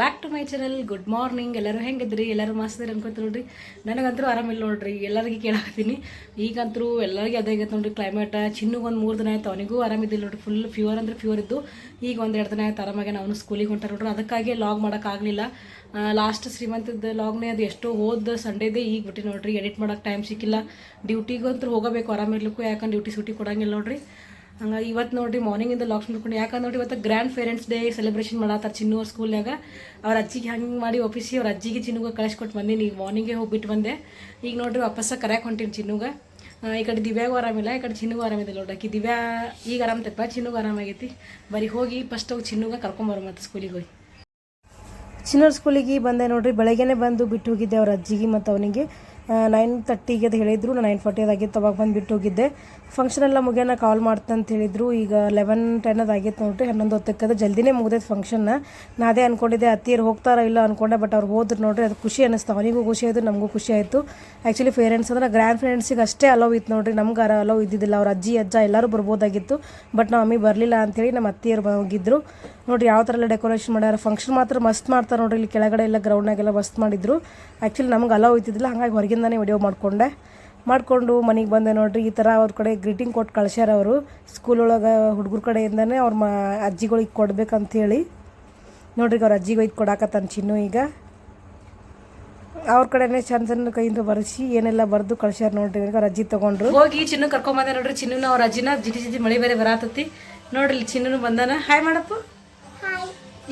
Back to my channel good morning ಎಲ್ಲರೂ ಹೆಂಗಿದ್ರಿ ಎಲ್ಲರೂ ಮಸ್ತಿರಿ ಅನ್ಕೋತ ನೋಡ್ರಿ. ನನಗಂತೂ ಆರಾಮಿಲ್ಲ ನೋಡ್ರಿ. ಎಲ್ಲರಿಗೆ ಕೇಳಾಕತ್ತೀನಿ. ಈಗಂತೂ ಎಲ್ಲರಿಗೆ ಅದೇ ಆಗೈತೆ ನೋಡ್ರಿ ಕ್ಲೈಮೇಟ್ ಚಿನ್ನಗೆ ಒಂದು ಮೂರು ದಿನ ಆಯ್ತು. ಅವನಿಗೂ ಆರಾಮಿದ್ದಿಲ್ಲ ನೋಡ್ರಿ. ಫುಲ್ ಫೀವರ್ ಅಂದ್ರೆ ಫ್ಯೂರ್ ಇದ್ದು ಈಗ ಒಂದು ಎರಡು ದಿನ ಆಯ್ತು ಆರಾಮಾಗಿ ನಾವು ಸ್ಕೂಲಿಗೆ ಹೊಂಟಾರ ನೋಡ್ರಿ. ಅದಕ್ಕಾಗಿ ಲಾಗ್ ಮಾಡೋಕ್ಕಾಗಲಿಲ್ಲ ಲಾಸ್ಟ್ ಶ್ರೀಮಂತದ ಲಾಗ್ನೇ ಅದು ಎಷ್ಟೋ ಹೋದ ಸಂಡೇದೇ ಈಗ ಬಿಟ್ಟು ನೋಡ್ರಿ. ಎಡಿಟ್ ಮಾಡೋಕೆ ಟೈಮ್ ಸಿಕ್ಕಿಲ್ಲ. ಡ್ಯೂಟಿಗಂತೂ ಹೋಗಬೇಕು ಆರಾಮಿರ್ಲಿಕ್ಕೂ ಯಾಕಂದ್ರೆ ಡ್ಯೂಟಿ ಸೂಟಿ ಕೊಡಂಗಿಲ್ಲ ನೋಡ್ರಿ. ಹಂಗಾಗಿ ಇವತ್ತು ನೋಡ್ರಿ ಮಾರ್ನಿಂಗಿಂದ ಲಾಕ್ಸ್ ಮಾಡ್ಕೊಂಡು ಯಾಕಂದ್ರೆ ನೋಡಿ ಇವತ್ತು ಗ್ರ್ಯಾಂಡ್ ಪೇರೆಂಟ್ಸ್ ಡೇ ಸೆಲೆಬ್ರೇಷನ್ ಮಾಡತ್ತಾರ ಅವ್ರ ಸ್ಕೂಲ್ನಾಗ ಅವ್ರ ಅಜ್ಜಿಗೆ ಹಂಗೆ ಮಾಡಿ ಒಪ್ಪಿಸಿ, ಅವ್ರ ಅಜ್ಜಿಗೆ ಚಿನ್ನುಗ ಕಳಿಸ್ಕೊಟ್ಟು ಬಂದೀನಿ ಈಗ ಮಾರ್ನಿಂಗೇ ಹೋಗ್ಬಿಟ್ಟು ಬಂದೆ. ಈಗ ನೋಡ್ರಿ ವಾಪಸ್ಸ ಕರ್ಯಾಕೆ ಹೊಂಟೀನಿ ಚಿನ್ನುಗ. ಈ ಕಡೆ ದಿವ್ಯಾಗೂ ಆರಾಮಿಲ್ಲ, ಈ ಕಡೆ ಚಿನ್ನುಗೂ ಆರಾಮಿಲ್ಲ ನೋಡಕ್ಕೆ ದಿವ್ಯಾ ಈಗ ಆರಾಮತಪ್ಪ, ಚಿನ್ನುಗೂ ಆರಾಮಾಗೈತಿ. ಬರೀ ಹೋಗಿ ಫಸ್ಟ್ ಹೋಗಿ ಚಿನ್ನುಗ ಕರ್ಕೊಂಬರೋ ಮತ್ತೆ ಸ್ಕೂಲಿಗೆ ಹೋಗಿ. ಚಿನ್ನೂರು ಸ್ಕೂಲಿಗೆ ಬಂದೆ ನೋಡ್ರಿ. ಬೆಳಗ್ಗೆನೆ ಬಂದು ಬಿಟ್ಟು ಹೋಗಿದ್ದೆ ಅವ್ರ ಅಜ್ಜಿಗೆ ಮತ್ತು ಅವನಿಗೆ. ನೈನ್ ತರ್ಟಿಗೆ ಅದು ಹೇಳಿದ್ರು, ನಾನು ನೈನ್ ಫಾರ್ಟಿ ಅದಾಗಿತ್ತು ಅವಾಗ ಬಂದು ಬಿಟ್ಟು ಹೋಗಿದ್ದೆ. ಫಂಕ್ಷನ್ ಎಲ್ಲ ಮುಗಿಯೋಣ ಕಾಲ್ ಮಾಡ್ತಂತ ಅಂತ ಹೇಳಿದ್ರು. ಈಗ ಲೆವೆನ್ ಟೆನ್ ಅದಾಗಿತ್ತು ನೋಡ್ರಿ, ಹನ್ನೊಂದು ಅದು ಜಲ್ದಿನೇ ಮುಗ್ದೈತೆ ಫಂಕ್ಷನ್ ನಾ. ಅದೇ ಅನ್ಕೊಂಡಿದ್ದೆ ಅತ್ತಿಯರು ಹೋಗ್ತಾರ ಇಲ್ಲ ಅನ್ಕೊಂಡೆ ಬಟ್ ಅವ್ರು ಹೋದ್ರು ನೋಡ್ರಿ, ಅದು ಖುಷಿ ಅನ್ನಿಸ್ತು. ಅವನಿಗೂ ಖುಷಿ ಆಯಿತು, ನಮಗೂ ಖುಷಿ ಆಯಿತು. ಆ್ಯಕ್ಚುಲಿ ಪೇರೆಂಟ್ಸ್ ಅಂದ್ರೆ ಗ್ರ್ಯಾಂಡ್ ಫ್ರೆಂಡ್ಸಿಗೆ ಅಷ್ಟೇ ಅಲೋ ಇತ್ತು ನೋಡ್ರಿ, ನಮ್ಗೆ ಅಲೋ ಇದ್ದಿದ್ದಿಲ್ಲ. ಅವ್ರ ಅಜ್ಜಿ, ಅಜ್ಜ ಎಲ್ಲರೂ ಬರ್ಬೋದಾಗಿತ್ತು ಬಟ್ ನಮ್ಮ ಅಮ್ಮಿ ಬರಲಿಲ್ಲ ಅಂತೇಳಿ ನಮ್ಮ ಅತ್ತಿಯರು ಹೋಗಿದ್ರು ನೋಡ್ರಿ ಯಾವ ಥರ ಎಲ್ಲ ಡೆಕೋರೇಷನ್ ಮಾಡ್ಯಾರ. ಫಂಕ್ಷನ್ ಮಾತ್ರ ಮಸ್ತ್ ಮಾಡ್ತಾರೆ ನೋಡ್ರಿ, ಇಲ್ಲಿ ಕೆಳಗಡೆ ಎಲ್ಲ ಗ್ರೌಂಡ್ನಾಗೆಲ್ಲ ಮಸ್ತ್ ಮಾಡಿದ್ರು. ಆ್ಯಕ್ಚುಲಿ ನಮ್ಗೆ ಅಲೋ ಇದ್ದಿದ್ದಿಲ್ಲ, ಹಾಗಾಗಿ ಹೊರಗಿಂದಾನೇ ವಿಡಿಯೋ ಮಾಡ್ಕೊಂಡೆ. ಮಾಡಿಕೊಂಡು ಮನೆಗೆ ಬಂದೆ ನೋಡ್ರಿ ಈ ಥರ ಅವ್ರ ಕಡೆ ಗ್ರೀಟಿಂಗ್ ಕೊಟ್ಟು ಕಳ್ಸ್ಯಾರ ಅವರು ಸ್ಕೂಲ್ ಒಳಗೆ ಹುಡುಗರ ಕಡೆಯಿಂದನೇ ಅವ್ರ ಮ ಅಜ್ಜಿಗಳಿಗೆ ಕೊಡ್ಬೇಕಂಥೇಳಿ ನೋಡ್ರಿ ಅವ್ರ ಅಜ್ಜಿಗೆ ಒಯ್ದು ಕೊಡಾಕತ್ತಾನ ಚಿನ್ನು ಈಗ. ಅವ್ರ ಕಡೆನೇ ಚಂದ ಚಂದ ಕೈಯಿಂದ ಬರೆಸಿ ಏನೆಲ್ಲ ಬರೆದು ಕಳ್ಸ್ಯಾರ ನೋಡ್ರಿ ಅವ್ರ ಅಜ್ಜಿ ತಗೊಂಡ್ರು. ಹೋಗಿ ಚಿನ್ನು ಕರ್ಕೊಂಬಂದೆ ನೋಡ್ರಿ ಚಿನ್ನ ಅವ್ರ ಅಜ್ಜಿನ. ಜಿಟಿ ಜಿಟಿ ಮಳೆ ಬೇರೆ ಬರಾತತಿ. ನೋಡ್ರಿ ಇಲ್ಲಿ ಚಿನ್ನು ಬಂದಾನ. ಹಾಯ್ ಮಾಡಪ್ಪ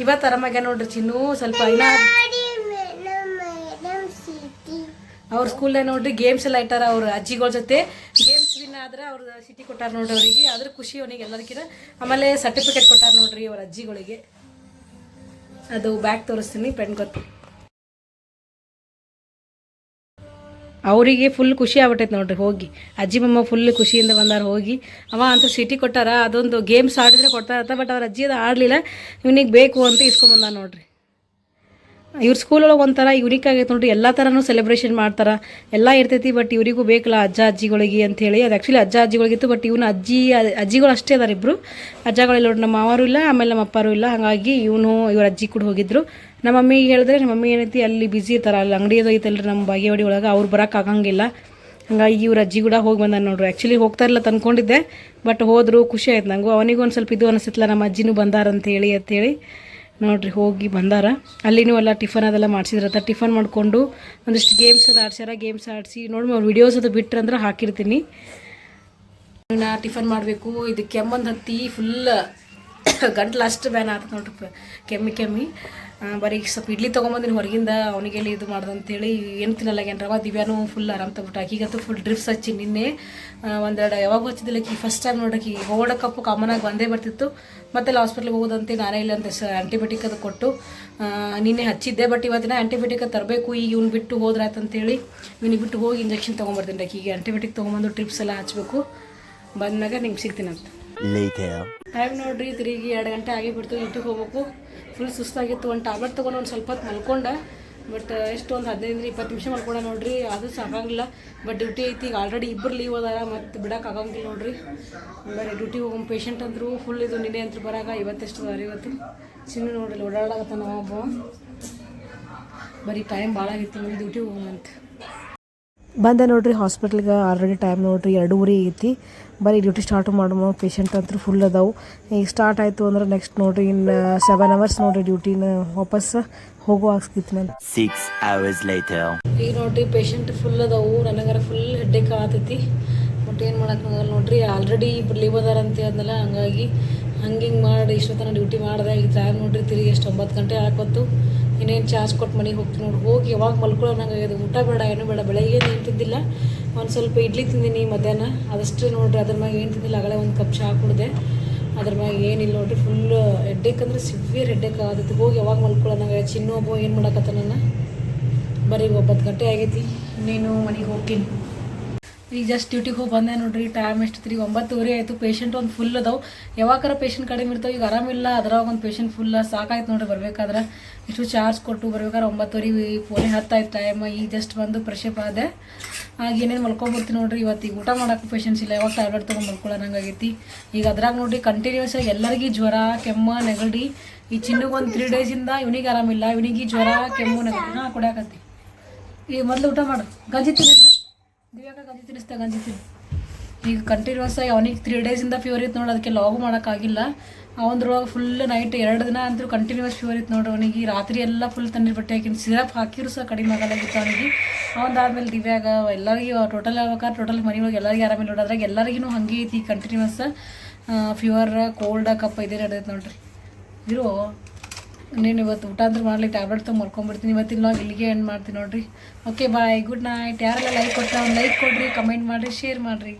ಇವತ್ತು ಆರಾಮಾಗ್ಯ ನೋಡ್ರಿ ಚಿನ್ನು ಸ್ವಲ್ಪ ಇನ್ನ ಅವ್ರ ಸ್ಕೂಲ್ನಾಗ ನೋಡ್ರಿ ಗೇಮ್ಸ್ ಎಲ್ಲ ಇಟ್ಟಾರ ಅವ್ರ ಅಜ್ಜಿಗಳ ಜೊತೆ. ಗೇಮ್ಸ್ ವಿನ್ ಆದ್ರೆ ಅವ್ರ ಸಿಟಿ ಕೊಟ್ಟಾರ ನೋಡ್ರಿ ಅವರಿಗೆ. ಅದ್ರ ಖುಷಿ ಅವನಿಗೆ ಎಲ್ಲರಿಗಿನ ಆಮೇಲೆ ಸರ್ಟಿಫಿಕೇಟ್ ಕೊಟ್ಟಾರ ನೋಡ್ರಿ ಅವ್ರ ಅಜ್ಜಿಗಳಿಗೆ. ಅದು ಬ್ಯಾಗ್ ತೋರಿಸ್ತೀನಿ ಪೆನ್ ಗೊತ್ತು ಅವರಿಗೆ ಫುಲ್ ಖುಷಿ ಆಗ್ಬಿಟ್ಟೈತೆ ನೋಡ್ರಿ ಹೋಗಿ. ಅಜ್ಜಿ ಮಮ್ಮ ಫುಲ್ ಖುಷಿಯಿಂದ ಬಂದಾರ ಹೋಗಿ. ಅವ ಅಂತ ಸಿಟಿ ಕೊಟ್ಟಾರ? ಅದೊಂದು ಗೇಮ್ಸ್ ಆಡಿದ್ರೆ ಕೊಡ್ತಾರತ್ತ ಬಟ್ ಅವ್ರ ಅಜ್ಜಿ ಅದು ಆಡಲಿಲ್ಲ. ಇವನಿಗೆ ಬೇಕು ಅಂತ ಇಸ್ಕೊಂಬಂದ ನೋಡ್ರಿ. ಇವ್ರ ಸ್ಕೂಲ್ ಒಳಗೆ ಒಂಥರ ಯುನಿಕ್ ಆಗೈತೆ ನೋಡ್ರಿ, ಎಲ್ಲ ಥರನೂ ಸೆಲೆಬ್ರೇಷನ್ ಮಾಡ್ತಾರೆ. ಎಲ್ಲ ಇರ್ತೈತಿ ಬಟ್ ಇವರಿಗೂ ಬೇಕಲ್ಲ ಅಜ್ಜ ಅಜ್ಜಿಗಳಿಗೆ ಅಂತೇಳಿ ಅದು ಆ್ಯಕ್ಚುಲಿ ಅಜ್ಜ ಅಜ್ಜಿಗಳಿಗಿತ್ತು ಬಟ್ ಇವನು ಅಜ್ಜಿ ಅಜ್ಜಿಗಳು ಅಷ್ಟೇ ಅದಾರ ಇಬ್ಬರು ಅಜ್ಜಗಳಿಲ್ಲ ನೋಡಿ ನಮ್ಮ ಮಾವರು ಇಲ್ಲ, ಆಮೇಲೆ ನಮ್ಮ ಅಪ್ಪಾರು ಇಲ್ಲ, ಹಾಗಾಗಿ ಇವನು, ಇವ್ರ ಅಜ್ಜಿ ಕೂಡ ಹೋಗಿದ್ರು. ನಮ್ಮ ಮಮ್ಮಿಗೆ ಹೇಳಿದ್ರೆ, ನಮ್ಮ ಮಮ್ಮಿ ಏನೈತಿ, ಅಲ್ಲಿ ಬಿಸಿ ಇರ್ತಾರೆ, ಅಲ್ಲಿ ಅಂಗಡಿ ಐತಲ್ರಿ ನಮ್ಮ ಬಾಗೇವಾಡಿ ಒಳಗೆ, ಅವ್ರು ಆಗಂಗಿಲ್ಲ. ಹಂಗಾಗಿ ಇವ್ರ ಅಜ್ಜಿ ಕೂಡ ಹೋಗಿ ಬಂದ ನೋಡ್ರಿ. ಆ್ಯಕ್ಚುಲಿ ಹೋಗ್ತಾ ಇಲ್ಲ ತಂದ್ಕೊಂಡಿದ್ದೆ ಬಟ್ ಹೋದರು, ಖುಷಿ ಆಯ್ತು ನನಗೂ ಅವನಿಗೂ ಒಂದು ಸ್ವಲ್ಪ ಇದು ಅನಿಸ್ತಿಲ್ಲ ನಮ್ಮ ಅಜ್ಜಿನೂ ಬಂದಾರ ಅಂತ ಹೇಳಿ ಅಂತೇಳಿ ನೋಡ್ರಿ, ಹೋಗಿ ಬಂದಾರ. ಅಲ್ಲಿನೂ ಎಲ್ಲ ಟಿಫನ್ ಅದೆಲ್ಲ ಮಾಡಿಸಿದ್ರತ್ತ ಟಿಫನ್ ಮಾಡಿಕೊಂಡು ಒಂದಿಷ್ಟು ಗೇಮ್ಸ್ ಅದು ಆಡ್ಸ್ಯಾರ ಗೇಮ್ಸ್ ಆಡಿಸಿ ನೋಡಿ ಅವ್ರು ವಿಡಿಯೋಸ್ ಅದು ಬಿಟ್ರಂದ್ರೆ ಹಾಕಿರ್ತೀನಿ. ನಾ ಟಿಫನ್ ಮಾಡಬೇಕು, ಇದು ಕೆಮ್ಮಂದು ಹತ್ತಿ ಫುಲ್ ಗಂಟ್ಲು ಅಷ್ಟು ಬ್ಯಾನ್ ಆತ ನೋಡ್ರಿ ಕೆಮ್ಮಿ ಕೆಮ್ಮಿ. ಬರೀ ಸ್ವಲ್ಪ ಇಡ್ಲಿ ತೊಗೊಂಬಂದಿನಿ ಹೊರಗಿಂದ ಅವನಿಗೆ ಹೇಳಿ ಇದು ಮಾಡ್ದು ಅಂತೇಳಿ ಏನು ತಿನ್ನಲ್ಲ ರವಾ ದಿವ್ಯಾನು ಫುಲ್ ಆರಾಮ್ ತಗ್ಬಿಟ್ಟು. ಆಕಿಗಂತೂ ಫುಲ್ ಡ್ರಿಪ್ಸ್ ಹಚ್ಚಿ ನಿನ್ನೆ ಒಂದೆರಡು ಯಾವಾಗ ಹಚ್ಚಿದಿಲ್ಲ ಆಕಿ ಫಸ್ಟ್ ಟೈಮ್ ನೋಡಕ್ಕೆ ಹೋಗಡ ಕಪ್ಪು ಕಾಮನಾಗಿ ಬಂದೇ ಬರ್ತಿತ್ತು. ಮತ್ತೆ ಹಾಸ್ಪಿಟ್ಲಿಗೆ ಹೋಗೋದಂತೆ ನಾನೇ ಇಲ್ಲ ಅಂತ ಆ್ಯಂಟಿಬಯೋಟಿಕ್ ಅದು ಕೊಟ್ಟು ನಿನ್ನೆ ಹಚ್ಚಿದ್ದೆ ಬಟ್ ಇವತ್ತಿನ ಆ್ಯಂಟಿಬಯೋಟಿಕ್ ತರಬೇಕು, ಈಗ ಇವ್ನು ಬಿಟ್ಟು ಹೋದ್ರಾಯ್ತು ಅಂತೇಳಿ ಇವನಿಗೆ ಬಿಟ್ಟು ಹೋಗಿ ಇಂಜೆಕ್ಷನ್ ತೊಗೊಂಬರ್ತೀನಿ ಆಕಿಗೆ ಆ್ಯಂಟಿಬಯೋಟಿಕ್ ತೊಗೊಂಬಂದು ಟ್ರಿಪ್ಸ್ ಎಲ್ಲ ಹಚ್ಚಬೇಕು ಬಂದಾಗ ನಿಮ್ಗೆ ಸಿಗ್ತೀನಂತ. ಟೈಮ್ ನೋಡ್ರಿ ತಿರುಗಿ ಎರಡು ಗಂಟೆ ಆಗಿ ಬಿಡ್ತು ಡ್ಯೂಟಿಗೆ ಹೋಗ್ಬೇಕು. ಫುಲ್ ಸುಸ್ತಾಗಿತ್ತು. ಒಂದು ಟ್ಯಾಬ್ಲೆಟ್ ತೊಗೊಂಡು ಒಂದು ಸ್ವಲ್ಪ ಹೊತ್ತು ಮಲ್ಕೊಂಡೆ. ಬಟ್ ಎಷ್ಟು ಒಂದು ಹದಿನೈದು ಇಪ್ಪತ್ತು ನಿಮಿಷ ಮಲ್ಕೊಂಡೆ ನೋಡ್ರಿ. ಅದು ಸಾಕಾಗಿಲ್ಲ ಬಟ್ ಡ್ಯೂಟಿ ಐತಿ. ಈಗ ಆಲ್ರೆಡಿ ಇಬ್ಬರು ಲೀವ್ ಅದಾರ. ಮತ್ತು ಬಿಡಕ್ಕೆ ಆಗಂಗಿಲ್ಲ ನೋಡ್ರಿ. ಬರೀ ಡ್ಯೂಟಿ ಹೋಗೋ ಪೇಷಂಟ್ ಅಂದರು ಫುಲ್ ಇದು ನಿನ್ನೆ ಅಂತ ಬರಾಗ. ಇವತ್ತೆಷ್ಟು ಅದಾರ ಇವತ್ತು. ಚಿನ್ನ ನೋಡ್ರಿ ಓಡಾಡಕತ್ತ ನಾವು ಬರೀ ಟೈಮ್ ಭಾಳ ಆಗಿತ್ತು ನೋಡಿ ಡ್ಯೂಟಿ ಹೋಗಂತ ಬಂದೆ ನೋಡ್ರಿ ಹಾಸ್ಪಿಟ್ಲಿಗೆ ಆಲ್ರೆಡಿ ಟೈಮ್ ನೋಡ್ರಿ ಎರಡೂವರೆ ಐತಿ. ಬರೀ ಡ್ಯೂಟಿ ಸ್ಟಾರ್ಟ್ ಮಾಡೋ ಪೇಷಂಟ್ ಅಂತೂ ಫುಲ್ ಅದಾವು. ಈಗ ಸ್ಟಾರ್ಟ್ ಆಯಿತು ಅಂದ್ರೆ ನೆಕ್ಸ್ಟ್ ನೋಡ್ರಿ ಇನ್ನು ಸೆವೆನ್ ಅವರ್ಸ್ ನೋಡ್ರಿ ಡ್ಯೂಟಿನ ವಾಪಸ್ ಹೋಗೋ ಆಗ್ಸ್ಕಿತ್ತು ನಾನು ಸಿಕ್ಸ್ ಅವರ್ಸ್ later. ಈಗ ನೋಡ್ರಿ ಪೇಷಂಟ್ ಫುಲ್ ಅದಾವು. ನನಗಾರ ಫುಲ್ ಹೆಡ್ಡೇಕ್ ಆಗತೈತಿ ಬಟ್ ಏನು ಮಾಡೋಕ್ಕಾಗಲ್ಲ ನೋಡ್ರಿ ಆಲ್ರೆಡಿ ಇಬ್ಬರು ಲೀವ್ ಅದಾರ ಅಂತ ಅಂದಲ್ಲ ಹಂಗಾಗಿ ಹಂಗೆ ಹಿಂಗೆ ಮಾಡಿ ಇಷ್ಟೊತ್ತನ ಡ್ಯೂಟಿ ಮಾಡಿದೆ ಈಗ ಟೈಮ್ ನೋಡ್ರಿ ತಿರುಗಿ ಎಷ್ಟು ಒಂಬತ್ತು ಗಂಟೆ ಹಾಕೊತ್ತು ಇನ್ನೇನು ಚಾರ್ಜ್ ಕೊಟ್ಟು ಮನೆಗೆ ಹೋಗ್ತೀನಿ ನೋಡಿ. ಹೋಗಿ ಯಾವಾಗ ಮಲ್ಕೊಳ್ಳೋ ನಂಗೆ ಊಟ ಬೇಡ, ಏನು ಬೇಡ, ಬೆಳಗ್ಗೆ ಏನು ತಿಂದಿಲ್ಲ. ಒಂದು ಸ್ವಲ್ಪ ಇಡ್ಲಿ ತಿಂದೀನಿ ಮಧ್ಯಾಹ್ನ. ಅದಷ್ಟೇ ನೋಡ್ರಿ, ಅದ್ರ ಮ್ಯಾಗ ಏನು ತಿಂದಿಲ್ಲ. ಆಗಲೇ ಒಂದು ಕಪ್ ಚಹಾ ಕುಡಿದೆ. ಅದ್ರ ಮ್ಯಾಗ ಏನಿಲ್ಲ ನೋಡ್ರಿ ಫುಲ್ ಹೆಡ್ಡೇಕ್ ಅಂದ್ರೆ ಸಿವಿಯರ್ ಹೆಡ್ಡೇಕ್ ಆಗತ್ತೆ ಹೋಗಿ ಯಾವಾಗ ಮಲ್ಕೊಳ್ಳೋ ನಂಗೆ ಚಿನ್ನೋಬೋ ಏನು ಮಾಡಕತ್ತ ನನ್ನ? ಬರೀ ಒಂಬತ್ತು ಗಂಟೆ ಆಗೈತಿ. ಇನ್ನೇನು ಮನೆಗೆ ಹೋಗ್ತೀನಿ. ಈಗ ಜಸ್ಟ್ ಡ್ಯೂಟಿಗೆ ಹೋಗಿ ಬಂದೆ ನೋಡ್ರಿ ಟೈಮ್ ಎಷ್ಟು ತ್ರೀ ಒಂಬತ್ತುವರೆ ಆಯಿತು. ಪೇಷಂಟ್ ಒಂದು ಫುಲ್ ಅದಾವು. ಯಾವಾಗಾರ ಪೇಷಂಟ್ ಕಡಿಮೆ ಇರ್ತಾವೆ, ಈಗ ಆರಾಮಿಲ್ಲ ಅದ್ರಾಗ ಒಂದು ಪೇಷಂಟ್ ಫುಲ್ ಸಾಕಾಯ್ತು ನೋಡ್ರಿ ಬರಬೇಕಾದ್ರೆ. ಇಷ್ಟು ಚಾರ್ಜ್ ಕೊಟ್ಟು ಬರ್ಬೇಕಾದ್ರೆ ಒಂಬತ್ತುವರೆ ಫೋನೇ ಹತ್ತಾಯ್ತು ಟೈಮ್ ಈಗ ಜಸ್ಟ್ ಬಂದು ಫ್ರೆಶಪ್ ಆದೆ. ಆಗ ಏನೇನು ಮಲ್ಕೊಂಡ್ಬಿಡ್ತೀನಿ ನೋಡ್ರಿ, ಇವತ್ತು ಈಗ ಊಟ ಮಾಡೋಕೆ ಪೇಷಂಟ್ಸ್ ಇಲ್ಲ. ಯಾವಾಗ ಟ್ಯಾಬ್ಲೆಟ್ ತೊಗೊಂಡು ಮಲ್ಕೊಳ್ಳೋಂಗಾಗೈತಿ ಈಗ ಅದ್ರಾಗ ನೋಡ್ರಿ ಕಂಟಿನ್ಯೂಸ್ ಆಗಿ ಎಲ್ಲರಿಗೂ ಜ್ವರ, ಕೆಮ್ಮ, ನೆಗಡಿ. ಈ ಚಿನ್ನಗೆ ಒಂದು ತ್ರೀ ಡೇಸಿಂದ ಇವನಿಗೆ ಆರಾಮಿಲ್ಲ ಇವನಿಗೆ ಜ್ವರ, ಕೆಮ್ಮು, ನೆಗಡಿ, ಹಾಂ, ಕುಡಿಯಾಕತ್ತಿ. ಈಗ ಮೊದಲು ಊಟ ಮಾಡು. ಗಂಜಿ ತಿನ್ನಿ. ದಿವ್ಯಾಕ ಗಂಜಿ ತಿನ್ನಿಸ್ತಾ ಗಂಜಿ ಈಗ ಕಂಟಿನ್ಯೂಸ್ ಆಗಿ ಅವನಿಗೆ ತ್ರೀ ಡೇಸಿಂದ ಫೀವರ್ ಇತ್ತು ನೋಡಿ, ಅದಕ್ಕೆ ಲಾಗು ಮಾಡೋಕ್ಕಾಗಿಲ್ಲ. ಅವಂದ್ರೊಳಗೆ ಫುಲ್ ನೈಟ್ ಎರಡು ದಿನ ಅಂತೂ ಕಂಟಿನ್ಯೂಸ್ ಫೀವರ್ ಇತ್ತು ನೋಡಿ ಅವನಿಗೆ. ರಾತ್ರಿ ಎಲ್ಲ ಫುಲ್ ತಣ್ಣೀರು ಬಟ್ಟೆ ಹಾಕಿ ಸಿರಪ್ ಹಾಕಿದ್ರು ಸಹ ಕಡಿಮೆ ಆಗಲಾಗಿತ್ತು ಅವನಿಗೆ. ಅವಂದಾದ್ಮೇಲೆ ದಿವ್ಯಾಗ, ಎಲ್ಲರಿಗೂ ಟೋಟಲ್ ಆಗ್ಬೇಕಾದ್ರೆ ಟೋಟಲ್ ಮನೆ ಒಳಗೆ ಎಲ್ಲರಿಗೆ ಆರಾಮಿಲ್ಲ ನೋಡಿ, ಅದ್ರಾಗ ಎಲ್ಲರಿಗೂ ಹಂಗೆ ಐತಿ ಕಂಟಿನ್ಯೂಸ್ ಫೀವರ್ ಕೋಲ್ಡ್ ಕಪ್ಪ, ಇದೇ ನಡೆದೈತೆ ನೋಡ್ರಿ. ಇರು. ನೀನು ಇವತ್ತು ಊಟ ಅಂದ್ರೆ ಮಾಡಲಿ ಟ್ಯಾಬ್ಲೆಟ್ ತೊಗೊಂಡು ಮಲ್ಕೊಂಡ್ಬಿಡ್ತೀನಿ ಇವತ್ತಿನ ಲಾಗ್ ಇಲ್ಲಿಗೆ ಎಂಡ್ ಮಾಡ್ತೀನಿ ನೋಡಿರಿ. ಓಕೆ ಬಾಯ್ ಗುಡ್ ನೈಟ್ ಯಾರೆಲ್ಲ ಲೈಕ್ ಒಂದು ಲೈಕ್ ಕೊಡ್ರಿ ಕಮೆಂಟ್ ಮಾಡಿರಿ ಶೇರ್ ಮಾಡಿರಿ.